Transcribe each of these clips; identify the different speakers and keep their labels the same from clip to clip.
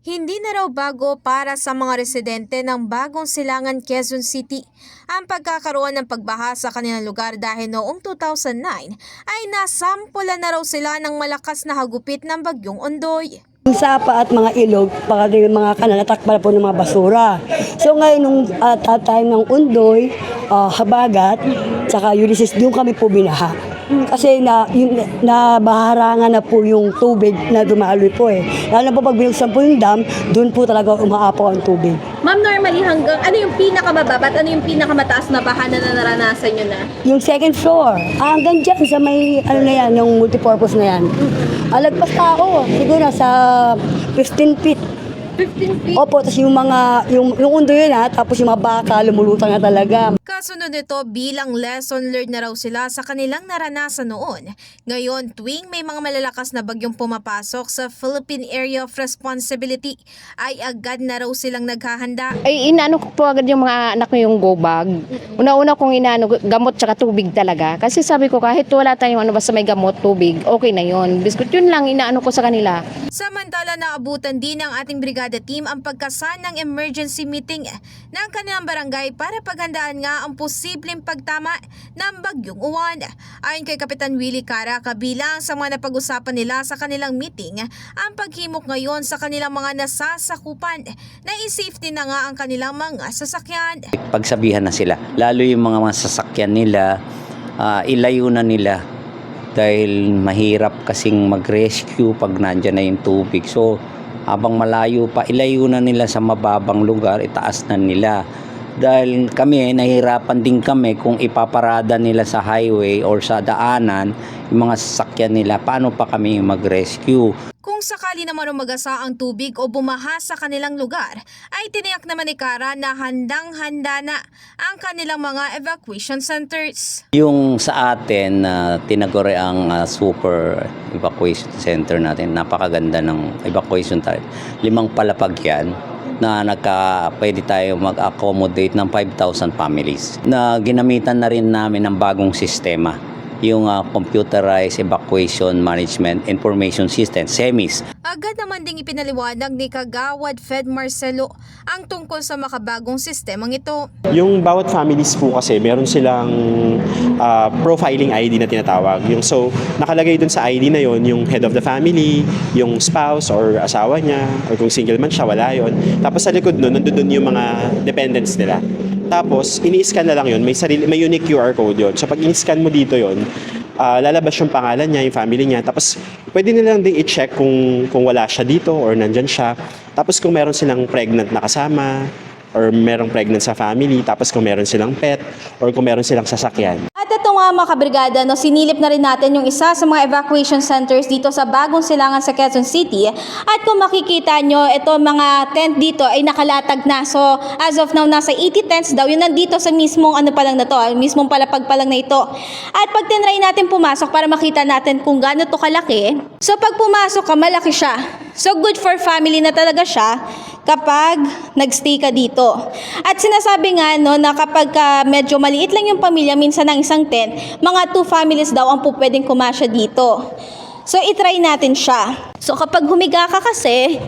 Speaker 1: Hindi na raw bago para sa mga residente ng bagong silangan Quezon City ang pagkakaroon ng pagbaha sa kanilang lugar dahil noong 2009 ay nasampulan na raw sila ng malakas na hagupit ng bagyong Ondoy.
Speaker 2: Sapa at mga ilog, baka din mga kanal, natakpan na po ng mga basura. So ngayon, nung at time ng Undoy, ah, Habagat, tsaka Ulysses, doon kami po binaha. Kasi na, yung, nabaharangan na po yung tubig na dumaloy po eh. Lalo na po pag binuksan po yung dam, doon po talaga umaapaw ang tubig.
Speaker 3: Ma'am, normally hanggang ano yung pinakamababa at ano yung pinakamataas na baha na naranasan nyo na?
Speaker 2: Yung second floor, ah, hanggang dyan sa may, ano na yan, yung multipurpose na yan. Alagpas pa ako, siguro sa 15 feet.
Speaker 3: 15 feet?
Speaker 2: Opo, tapos yung mga, yung, yung undo yun ha, tapos yung mga baka, lumulutang na talaga.
Speaker 1: Kasunod nito bilang lesson learned na raw sila sa kanilang naranasan noon. Ngayon, tuwing may mga malalakas na bagyong pumapasok sa Philippine Area of Responsibility, ay agad na raw silang naghahanda
Speaker 4: ay inaano ko po agad yung mga anak ko yung go bag. Una-una kong inaano, gamot tsaka tubig talaga. Kasi sabi ko kahit wala tayong ano basta may gamot, tubig, okay na yon. Biskut yun lang inaano ko sa kanila.
Speaker 1: Samantala naabutan din ng ating brigada team ang pagkasan ng emergency meeting ng kanilang barangay para paghandaan nga ang posibleng pagtama ng bagyong uwan. Ayon kay Kapitan Willie Cara, kabilang sa mga napag-usapan nila sa kanilang meeting, ang paghimok ngayon sa kanilang mga nasasakupan na i-safety na nga ang kanilang mga sasakyan.
Speaker 5: pagsabihan na sila. Lalo yung mga, mga sasakyan nila, ah, ilayo na nila dahil mahirap kasing mag-rescue pag nandyan na yung tubig. So, habang malayo pa, ilayo na nila sa mababang lugar, itaas na nila. Dahil kami, nahirapan din kami kung ipaparada nila sa highway or sa daanan, yung mga sasakyan nila, paano pa kami mag-rescue?
Speaker 1: Kung sakali naman umagasa ang tubig o bumaha sa kanilang lugar, ay tiniyak naman ni Cara na handang-handa na ang kanilang mga evacuation centers.
Speaker 5: Yung sa atin na tinaguri ang ah, super evacuation center natin, napakaganda ng evacuation target. Limang palapag yan na nagka, pwede tayo mag-accommodate ng 5,000 families. Na ginamitan na rin namin ng bagong sistema, yung ah, computerized evacuation management information system, SEMIS.
Speaker 1: Agad naman ding ipinaliwanag ni Kagawad Fed Marcelo ang tungkol sa makabagong sistemang ito.
Speaker 6: Yung bawat families po kasi meron silang ah, profiling ID na tinatawag. Yung so nakalagay dun sa ID na yon yung head of the family, yung spouse or asawa niya or kung single man siya wala yon. Tapos sa likod nun nandoon dun yung mga dependents nila. Tapos ini-scan na lang yon, may sarili may unique QR code yon. So pag in-scan mo dito yon, ah, lalabas yung pangalan niya, yung family niya. Tapos pwede nilang ding i-check kung kung wala siya dito or nandyan siya. Tapos kung meron silang pregnant na kasama or merong pregnant sa family, tapos kung meron silang pet or kung meron silang sasakyan.
Speaker 3: Mga kabrigada, no, sinilip na rin natin yung isa sa mga evacuation centers dito sa bagong silangan sa Quezon City. At kung makikita nyo, ito mga tent dito ay nakalatag na. So as of now, nasa 80 tents daw. Yun nandito sa mismong ano pa lang na to, ah, mismong palapag pa lang na ito. At pag tinry natin pumasok para makita natin kung gaano to kalaki, so pag pumasok ka, malaki siya. So good for family na talaga siya kapag nagstay ka dito. At sinasabi nga no na kapag ka medyo maliit lang yung pamilya, minsan ng isang tent, mga two families daw ang po pwedeng kumasya dito. So itry natin siya. So kapag humiga ka kasi,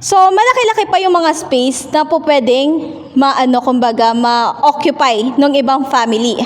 Speaker 3: so malaki-laki pa yung mga space na po pwedeng maano kumbaga ma-occupy ng ibang family.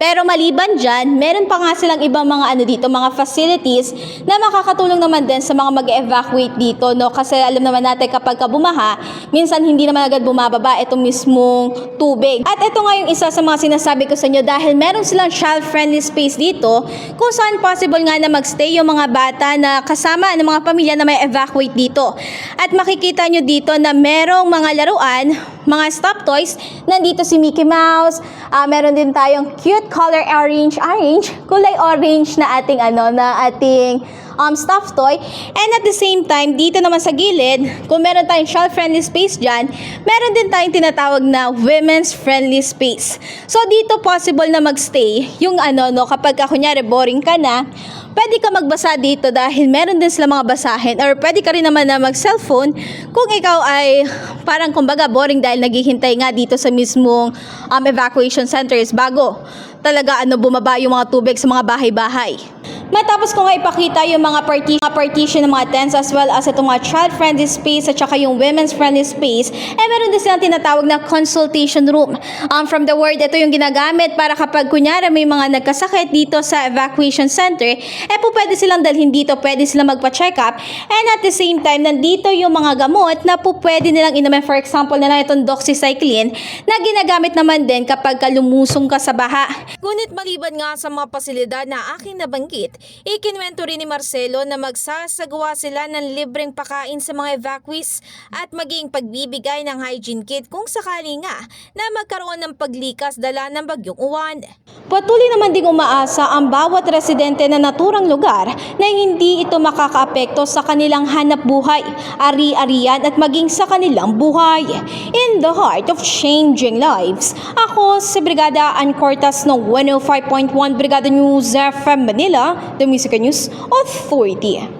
Speaker 3: Pero maliban dyan, meron pa nga silang ibang mga ano dito, mga facilities na makakatulong naman din sa mga mag-evacuate dito, no? Kasi alam naman natin kapag ka bumaha, minsan hindi naman agad bumababa itong mismong tubig. At ito nga yung isa sa mga sinasabi ko sa inyo dahil meron silang child-friendly space dito kung saan possible nga na magstay yung mga bata na kasama ng mga pamilya na may evacuate dito. At makikita nyo dito na merong mga laruan, mga stop toys. Nandito si Mickey Mouse. Ah, meron din tayong cute color orange, orange, kulay orange na ating ano, na ating um, stuffed toy. And at the same time, dito naman sa gilid, kung meron tayong child-friendly space dyan, meron din tayong tinatawag na women's friendly space. So dito possible na magstay yung ano, no, kapag ka, kunyari boring ka na, pwede ka magbasa dito dahil meron din sila mga basahin. Or pwede ka rin naman na mag-cellphone kung ikaw ay parang kumbaga boring dahil naghihintay nga dito sa mismong um, evacuation centers bago talaga ano bumaba yung mga tubig sa mga bahay-bahay. Matapos ko nga ipakita yung mga, parti- mga partition ng mga tents as well as itong mga child-friendly space at saka yung women's-friendly space, eh meron din silang tinatawag na consultation room. Um, from the word, ito yung ginagamit para kapag kunyari may mga nagkasakit dito sa evacuation center, eh po pwede silang dalhin dito, pwede silang magpa-check up, and at the same time, nandito yung mga gamot na po pwede nilang inumin. For example, na lang itong doxycycline na ginagamit naman din kapag kalumusong ka sa baha.
Speaker 1: Ngunit maliban nga sa mga pasilidad na aking nabanggit, ikinwento rin ni Marcelo na magsasagawa sila ng libreng pakain sa mga evacuees at maging pagbibigay ng hygiene kit kung sakali nga na magkaroon ng paglikas dala ng bagyong uwan.
Speaker 3: Patuloy naman ding umaasa ang bawat residente na naturang lugar na hindi ito makakaapekto sa kanilang hanap buhay, ari-arian at maging sa kanilang buhay. In the heart of changing lives, ako si Brigada Ann Cortas ng 105.1 Brigada News FM Manila, the Music News Authority.